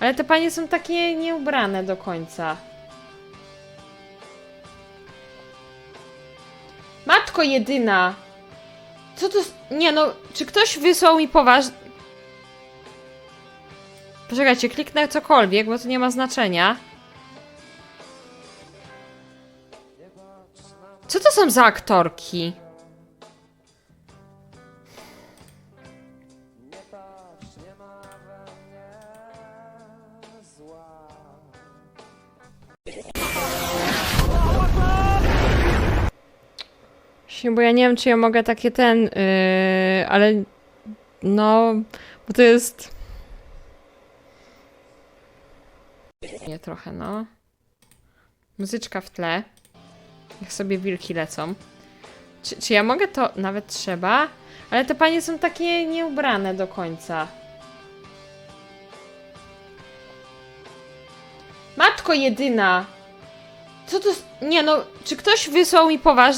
Ale te panie są takie nieubrane do końca. Matko jedyna! Co to... Nie no, czy ktoś wysłał mi poważ... Poczekajcie, kliknę cokolwiek, bo to nie ma znaczenia. Co to są za aktorki? Właśnie, bo ja nie wiem, czy ja mogę takie ten, yy, ale no, bo to jest... Nie trochę, no. Muzyczka w tle. Jak sobie wilki lecą. Czy, czy ja mogę to? Nawet trzeba. Ale te panie są takie nieubrane do końca. Matko jedyna! Co to... Nie no, czy ktoś wysłał mi poważ...